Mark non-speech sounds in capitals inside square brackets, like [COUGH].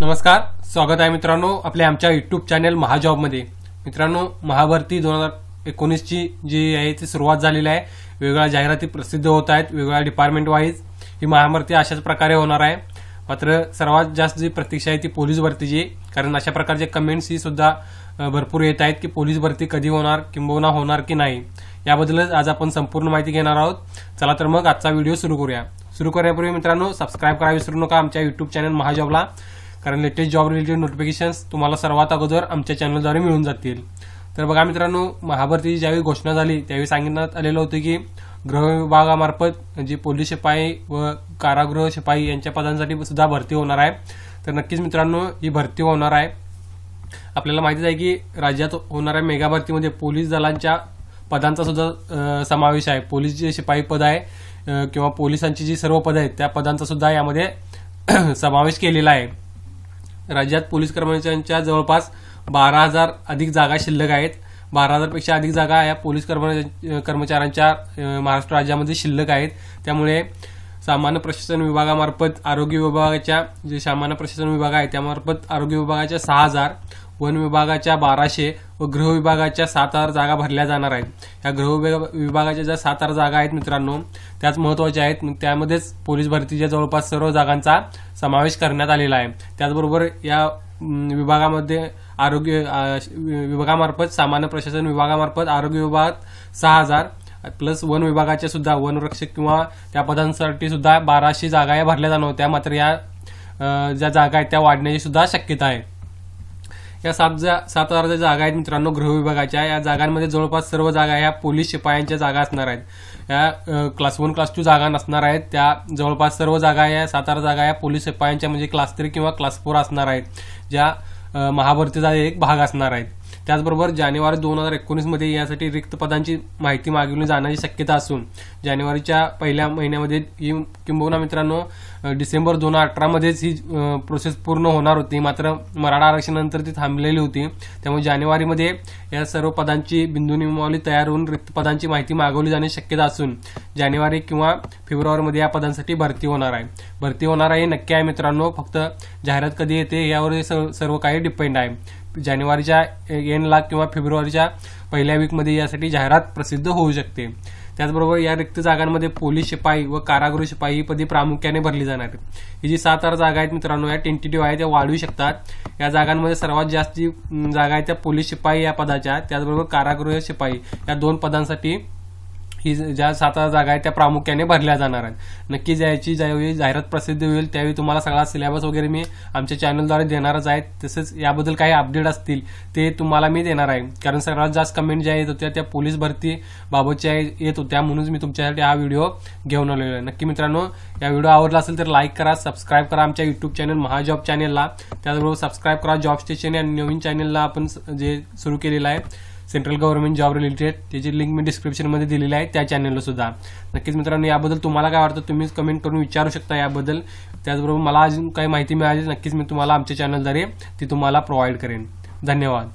नमस्कार स्वागत आहे मित्रांनो आपल्या आमच्या युट्यूब चॅनल महाजॉबमध्ये. मित्रांनो महाभरती दोन हजार एकोणीसची जी आहे ती सुरुवात झालेली आहे. वेगवेगळ्या जाहिराती प्रसिद्ध होत आहेत वेगवेगळ्या डिपार्टमेंट वाईज ही महाभरती अशाच प्रकारे होणार आहे. मात्र सर्वात जास्त जी प्रतीक्षा आहे ती पोलीस भरतीची कारण अशा प्रकारचे कमेंट्स ही सुद्धा भरपूर येत आहेत की पोलीस भरती कधी होणार किंबहुना होणार की नाही. याबद्दलच आज आपण संपूर्ण माहिती घेणार आहोत. चला तर मग आजचा व्हिडिओ सुरू करूया. सुरू करण्यापूर्वी मित्रांनो सबस्क्राईब करा विसरू नका आमच्या युट्यूब चॅनल महाजॉबला. कारण लेटेस्ट जॉब रिलेटेड नोटिफिकेशन्स तुम्हाला सर्वात अगोदर आमच्या चॅनलद्वारे मिळून जातील. तर बघा मित्रांनो महाभरतीची ज्यावेळी घोषणा झाली त्यावेळी सांगण्यात आलेलं होतं की गृह विभागामार्फत जे पोलीस शिपाई व कारागृह शिपाई यांच्या पदांसाठी सुद्धा भरती होणार आहे. तर नक्कीच मित्रांनो ही भरती होणार आहे. आपल्याला माहितीच आहे की राज्यात होणाऱ्या मेगा भरतीमध्ये पोलीस दलांच्या पदांचा सुद्धा समावेश आहे. पोलीस जे शिपाई पद आहे किंवा पोलिसांची जी सर्व पदं आहेत त्या पदांचा सुद्धा यामध्ये [CLEARS THROAT] समावेश केलेला आहे. राज्यात पोलीस कर्मचाऱ्यांच्या जवळपास बारा हजार अधिक जागा शिल्लक आहेत. बारा हजारपेक्षा अधिक जागा या पोलीस कर्मचा- कर्मचाऱ्यांच्या महाराष्ट्र राज्यामध्ये शिल्लक आहेत. त्यामुळे सामान्य प्रशासन विभागामार्फत आरोग्य विभागाच्या जे सामान्य प्रशासन विभाग आहे त्यामार्फत आरोग्य विभागाच्या सहा हजार वन विभागाच्या बाराशे व गृह विभागाच्या सात हजार जागा भरल्या जाणार आहेत. या गृह विभाग- विभागाच्या ज्या सात हजार जागा आहेत मित्रांनो त्याच महत्त्वाच्या आहेत. त्यामध्येच पोलीस भरतीच्या जवळपास सर्व जागांचा समावेश करण्यात आलेला आहे. त्याचबरोबर या विभागामध्ये आरोग्य विभागामार्फत सामान्य प्रशासन विभागामार्फत आरोग्य विभागात सहा हजार प्लस वन विभागाच्या सुद्धा वनरक्षक किंवा त्या पदांसाठी सुद्धा बाराशे जागा या भरल्या जाणार होत्या. मात्र या ज्या जागा आहेत त्या वाढण्याची सुद्धा शक्यता आहे. या सात जा सात हजार ज्या जागा आहेत मित्रांनो गृह विभागाच्या. या जागांमध्ये जवळपास सर्व जागा ह्या पोलीस शिपायांच्या जागा असणार आहेत. या क्लास वन क्लास टू जागा नसणार आहेत. त्या जवळपास सर्व जागा या सात हजार जागा या पोलीस शिपायांच्या म्हणजे क्लास थ्री किंवा क्लास फोर असणार आहेत. ज्या महाभरतीचा एक भाग असणार आहेत. त्याचबरोबर जानेवारी दोन हजार एकोणीसमध्ये यासाठी रिक्त पदांची माहिती मागवली जाण्याची शक्यता असून जानेवारीच्या पहिल्या महिन्यामध्ये ही किंबहुना मित्रांनो डिसेंबर दोन हजार अठरामध्येच ही प्रोसेस पूर्ण होणार होती. मात्र मराठा आरक्षणानंतर ती थांबलेली होती. त्यामुळे जानेवारीमध्ये या सर्व पदांची बिंदू नियमावली तयार होऊन रिक्त पदांची माहिती मागवली जाण्याची शक्यता असून जानेवारी किंवा फेब्रुवारीमध्ये या पदांसाठी भरती होणार आहे. भरती होणार आहे हे नक्की आहे मित्रांनो. फक्त जाहिरात कधी येते यावर सर्व काही डिपेंड आहे. जानेवारीच्या एंडला किंवा फेब्रुवारीच्या पहिल्या वीकमध्ये यासाठी जाहिरात प्रसिद्ध होऊ शकते. त्याचबरोबर या रिक्त जागांमध्ये पोलीस शिपाई व कारागृह शिपाई ही पदी प्रामुख्याने भरली जाणार आहेत. ही जी सात हजार जागा आहेत मित्रांनो या टेंटेटिव्ह आहेत त्या वाढू शकतात. या जागांमध्ये सर्वात जास्त जागा आहेत त्या पोलीस शिपाई या पदाच्या त्याचबरोबर कारागृह शिपाई. या दोन पदांसाठी ही ज्या सात जागा आहेत त्या प्रामुख्याने भरल्या जाणार आहेत. नक्कीच याची ज्यावेळी जाहिरात प्रसिद्ध होईल त्यावेळी तुम्हाला सगळा सिलेबस वगैरे मी आमच्या चॅनलद्वारे देणारच आहे. तसेच याबद्दल काही अपडेट असतील ते तुम्हाला मी देणार आहे. कारण सर्वात जास्त कमेंट ज्या येत होत्या त्या पोलीस भरती बाबतच्या येत होत्या. म्हणूनच मी तुमच्यासाठी हा व्हिडिओ घेऊन आलेलो आहे. नक्की मित्रांनो या व्हिडिओ आवडला असेल तर लाईक करा सबस्क्राईब करा आमच्या युट्यूब चॅनल महाजॉब चॅनलला त्याचबरोबर सबस्क्राईब करा जॉब स्टेशन या नवीन चॅनलला आपण जे सुरू केलेलं आहे. सेंट्रल गव्हर्नमेंट जॉब रिलेटेड त्याची लिंक मी डिस्क्रिप्शनमध्ये दिलेली आहे त्या चॅनलला सुद्धा. नक्कीच मित्रांनो याबद्दल तुम्हाला काय वाटतं तुम्ही कमेंट करून विचारू शकता याबद्दल. त्याचबरोबर मला अजून काही माहिती मिळाली नक्कीच मी तुम्हाला आमच्या चॅनलद्वारे ती तुम्हाला प्रोव्हाइड करेन. धन्यवाद.